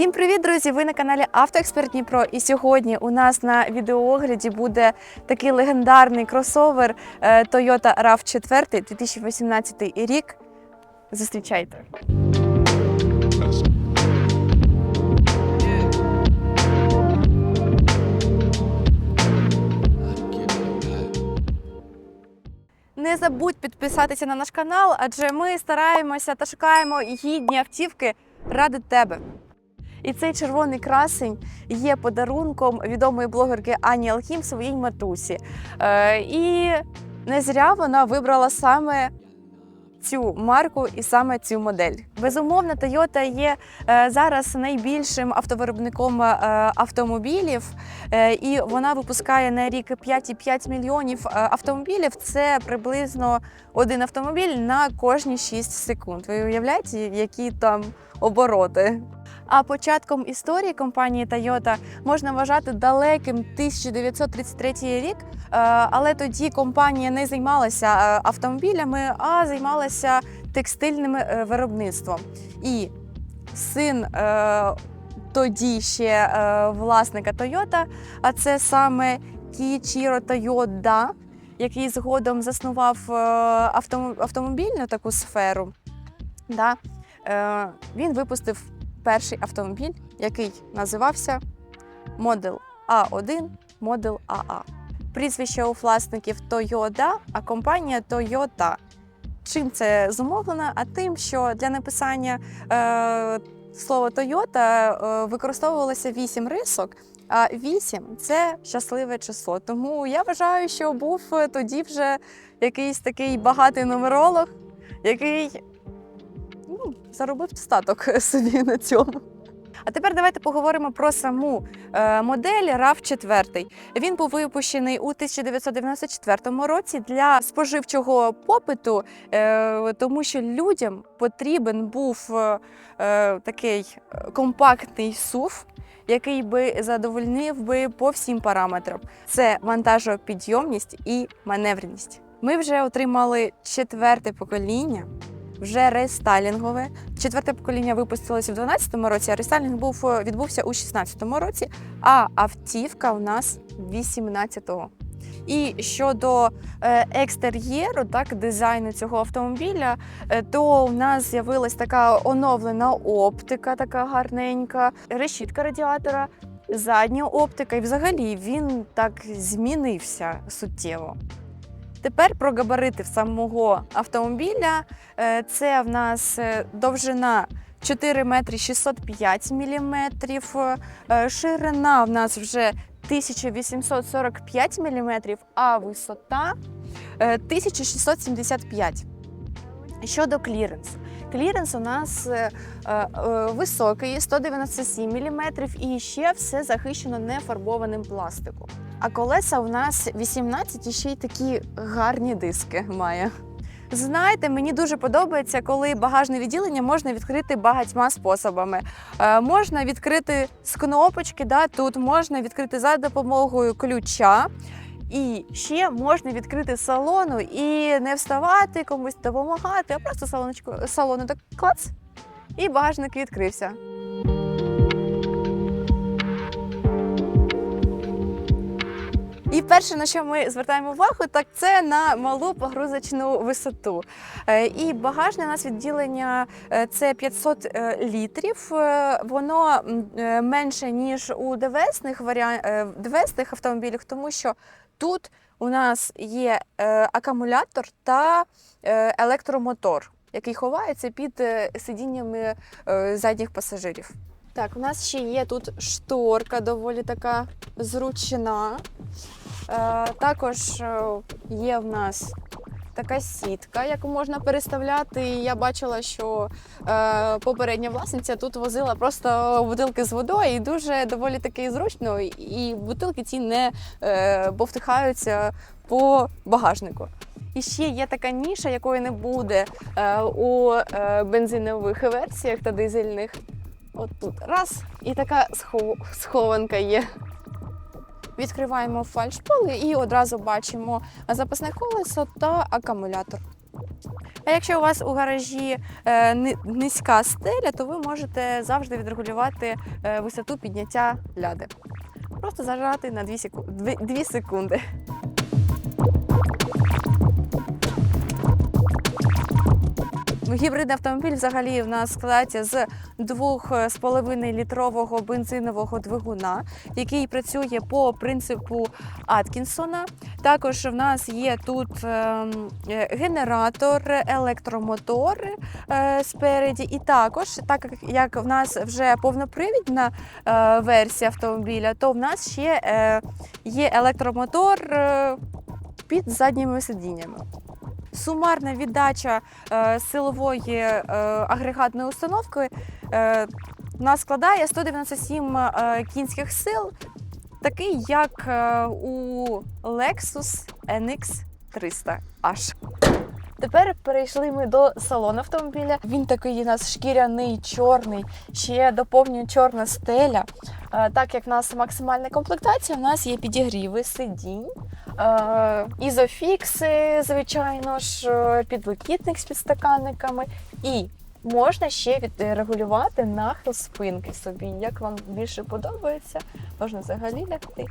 Всім привіт, друзі! Ви на каналі Автоексперт Дніпро. І сьогодні у нас на відеоогляді буде такий легендарний кросовер е, Toyota RAV4 2018 рік. Зустрічайте! Не забудь підписатися на наш канал, адже ми стараємося та шукаємо гідні автівки ради тебе. І цей червоний красень є подарунком відомої блогерки Ані Алхім своїй матусі. Е, і не зря вона вибрала саме цю марку і саме цю модель. Безумовно, Toyota є е, зараз найбільшим автовиробником е, автомобілів, і вона випускає на рік 5,5 мільйонів автомобілів. Це приблизно один автомобіль на кожні 6 секунд. Ви уявляєте, які там обороти? А початком історії компанії Toyota можна вважати далеким 1933 рік, е, але тоді компанія не займалася е, автомобілями, а займалася текстильним е, виробництвом. І син тоді ще власника Toyota, а це саме Кічіро Тойода, який згодом заснував автомобільну таку сферу. Да. Він випустив перший автомобіль, який називався Model А1, Model АА. Прізвище у власників Toyota, а компанія Toyota. Чим це зумовлено? А тим, що для написання е, слова Toyota е, використовувалося 8 рисок, а 8 – це щасливе число. Тому я вважаю, що був тоді вже якийсь такий багатий нумеролог, який ну, заробив достаток собі на цьому. А тепер давайте поговоримо про саму е, модель rav 4 Він був випущений у 1994 році для споживчого попиту, е, тому що людям потрібен був е, такий компактний SUV, який би задовольнив би по всім параметрам: це вантажопідйомність і маневреність. Ми вже отримали четверте покоління вже рестайлінгове. Четверте покоління випустилося в 2012 році, а рестайлінг був е, відбувся у 2016 році, а автівка у нас 18-го. І щодо е, екстер'єру, так дизайну цього автомобіля, е, то у нас з'явилась така оновлена оптика, така гарненька, решітка радіатора, задня оптика, і взагалі він так змінився суттєво. Тепер про габарити самого автомобіля. Е, Це в нас е, довжина 4 метри 605 міліметрів, е, ширина в нас вже 1845 міліметрів, а висота е, 1675. Щодо кліренсу. Кліренс у нас е, е, високий, 197 мм, і ще все захищено нефарбованим пластиком. А колеса у нас 18 і ще й такі гарні диски має. Знаєте, мені дуже подобається, коли багажне відділення можна відкрити багатьма способами. Е, можна відкрити з кнопочки, да, тут можна відкрити за допомогою ключа. І ще можна відкрити салону і не вставати, комусь допомагати, а просто салоночку, салону так клац, і багажник відкрився. І перше, на що ми звертаємо увагу, так це на малу погрузочну висоту. Е, І багажне у нас відділення е, це 500 е, літрів. Воно менше ніж у ДВСних варіан... ДВСних автомобілях, тому що тут у нас є акумулятор та електромотор, який ховається під сидіннями задніх пасажирів. Так, у нас ще є тут шторка, доволі така зручна. Е, також е, є в нас така сітка, яку можна переставляти. Я бачила, що е, попередня власниця тут возила просто бутилки з водою, і дуже доволі таки зручно, і бутилки ці не повтихаються по багажнику. І ще є така ніша, якої не буде у бензинових версіях та дизельних. От тут раз, і така схов- схованка є. Відкриваємо фальшполи і одразу бачимо запасне колесо та акумулятор. А якщо у вас у гаражі е, низька стеля, то ви можете завжди відрегулювати е, висоту підняття ляди. Просто зажати на 2 секунди. Гібридний автомобіль взагалі в нас складається з 2,5 літрового бензинового двигуна, який працює по принципу Аткінсона. Також в нас є тут ем, е, генератор, електромотор е, спереді, і також, так як- в нас вже повнопривідна е, версія автомобіля, то в нас ще е, є електромотор е, під задніми сидіннями. Сумарна віддача е, силової е, агрегатної установки е, в нас складає 197 е, кінських сил, такий як е, у Lexus NX 300H. Тепер перейшли ми до салону автомобіля. Він такий у нас шкіряний, чорний, ще доповнює чорна стеля. Так як в нас максимальна комплектація, в нас є підігріви сидінь, ізофікси, звичайно ж, підлокітник з підстаканниками. І можна ще відрегулювати нахил спинки собі. Як вам більше подобається, можна взагалі лягти.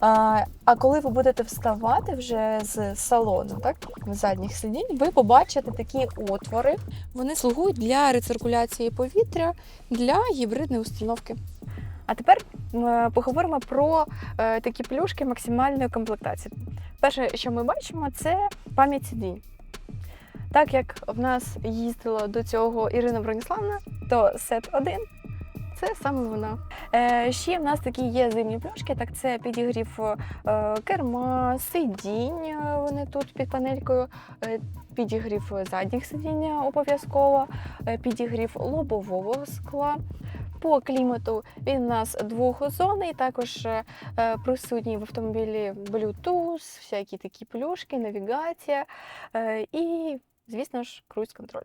А, коли ви будете вставати вже з салону, так, з задніх сидінь, ви побачите такі отвори. Вони слугують для рециркуляції повітря для гібридної установки. А тепер поговоримо про е, такі плюшки максимальної комплектації. Перше, що ми бачимо, це пам'ять сидінь. Так як в нас їздила до цього Ірина Броніславна, то сет 1 це саме вона. Е, ще в нас такі є зимні плюшки, так це підігрів е, керма, сидінь, е, вони тут під панелькою, е, підігрів задніх сидінь обов'язково, е, підігрів лобового скла. По клімату він у нас двохзонний, також е, е, присутній в автомобілі Bluetooth, всякі такі плюшки, навігація е, і, звісно ж, круїз-контроль.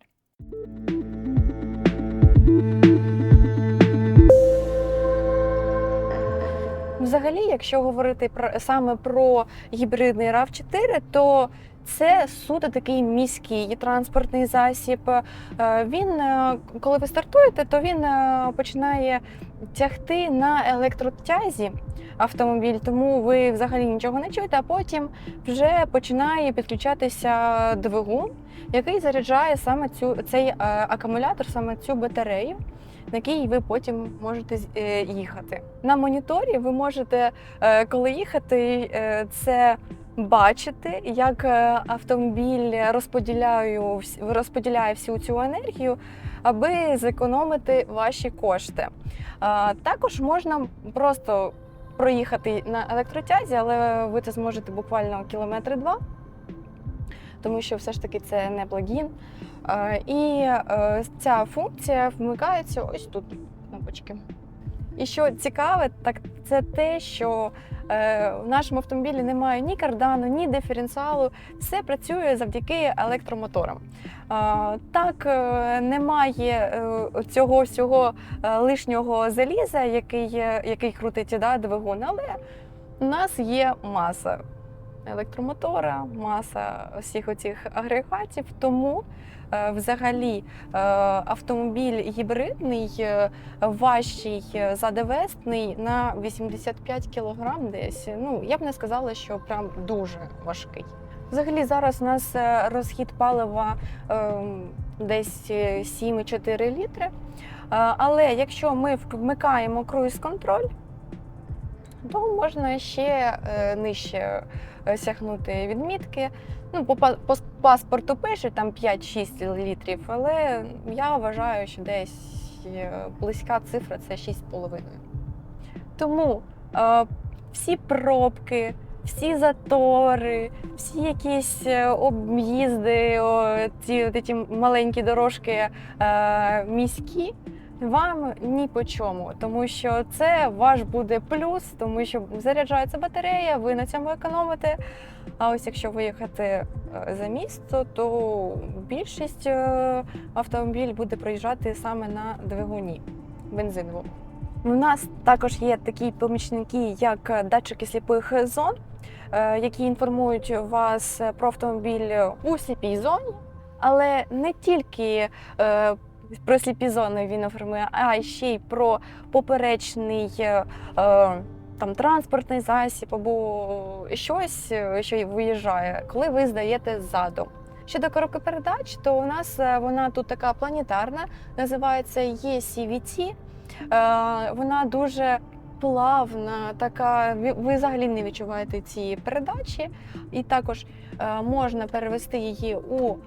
Взагалі, якщо говорити про саме про гібридний rav 4 то це суто такий міський транспортний засіб. Е, Він, е, коли ви стартуєте, то він е, починає тягти на електротязі автомобіль, тому ви взагалі нічого не чуєте, а потім вже починає підключатися двигун, який заряджає саме цю цей акумулятор, саме цю батарею на якій ви потім можете е, їхати. На моніторі ви можете, е, коли їхати, е, це бачити, як автомобіль розподіляє, розподіляє всю цю енергію, аби зекономити ваші кошти. Також можна просто проїхати на електротязі, але ви це зможете буквально кілометри два, тому що все ж таки це не плагін. Е, І е, ця функція вмикається ось тут кнопочки. І що цікаве, так це те, що е, в нашому автомобілі немає ні кардану, ні диференціалу. Все працює завдяки електромоторам. Так, немає цього всього лишнього заліза, який, який крутить да, двигун, але у нас є маса електромотора, маса всіх оцих агрегатів. Тому е, взагалі е, автомобіль гібридний е, важчий за девестний на 85 кг десь. Ну я б не сказала, що прям дуже важкий. Взагалі зараз у нас розхід палива е, десь е, 7,4 літри. Але якщо ми вмикаємо круїз-контроль, то можна ще е, нижче е, сягнути відмітки. Ну, по, па- по паспорту пише там 5-6 літрів, але я вважаю, що десь е, близька цифра це 6,5. Тому всі пробки, всі затори, всі якісь об'їзди, ці, ці маленькі дорожки е, міські. Вам ні по чому, тому що це ваш буде плюс, тому що заряджається батарея, ви на цьому економите. А ось якщо виїхати е, за місто, то більшість е, автомобіль буде проїжджати саме на двигуні бензиновому. У нас також є такі помічники, як датчики сліпих зон, е, які інформують вас про автомобіль у сліпій зоні. Але не тільки про сліпі зони він інформує, а ще й про поперечний е, е, там, транспортний засіб або щось, е, що виїжджає, коли ви здаєте ззаду. Щодо коробки передач, то у нас е, вона тут така планетарна, називається ECVT. Е, Вона дуже плавна, така ви взагалі не відчуваєте ці передачі, і також е, можна перевести її у е,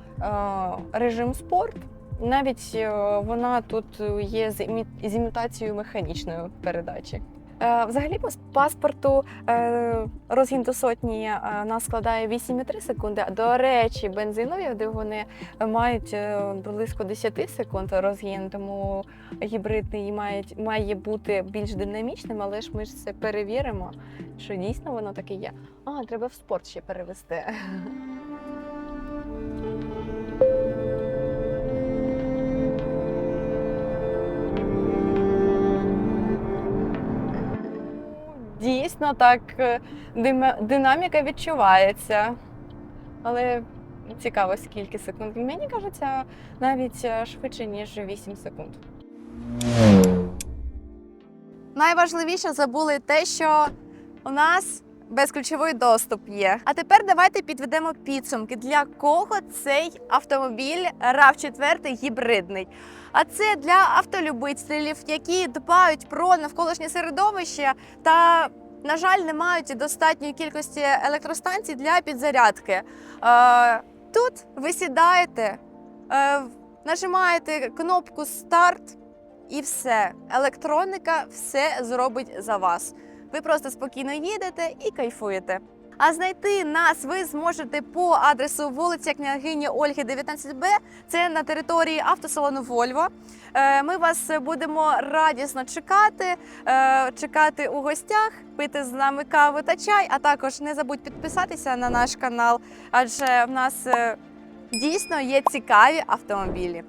режим спорт. Навіть е, вона тут є з імі- з імітацією механічної передачі. Е, Взагалі по паспорту е, розгін до сотні е, нас складає 8,3 секунди. До речі, бензинові двигуни мають е, близько 10 секунд розгін, тому гібридний має, має бути більш динамічним, але ж ми ж це перевіримо, що дійсно воно таке є. А, треба в спорт ще перевести. Дійсно, так е, динаміка відчувається. Але цікаво, скільки секунд. Мені кажеться, навіть е, швидше, ніж 8 секунд. Найважливіше забули те, що у нас безключовий доступ є. А тепер давайте підведемо підсумки, для кого цей автомобіль rav 4 гібридний. А це для автолюбителів, які дбають про навколишнє середовище та, на жаль, не мають достатньої кількості електростанцій для підзарядки. Е, Тут ви сідаєте, е, нажимаєте кнопку старт і все. Електроніка все зробить за вас. Ви просто спокійно їдете і кайфуєте. А знайти нас ви зможете по адресу вулиця княгині Ольги, 19Б. Це на території автосалону Вольво. Е, Ми вас будемо радісно чекати, е, чекати у гостях, пити з нами каву та чай. А також не забудь підписатися на наш канал, адже в нас е, дійсно є цікаві автомобілі.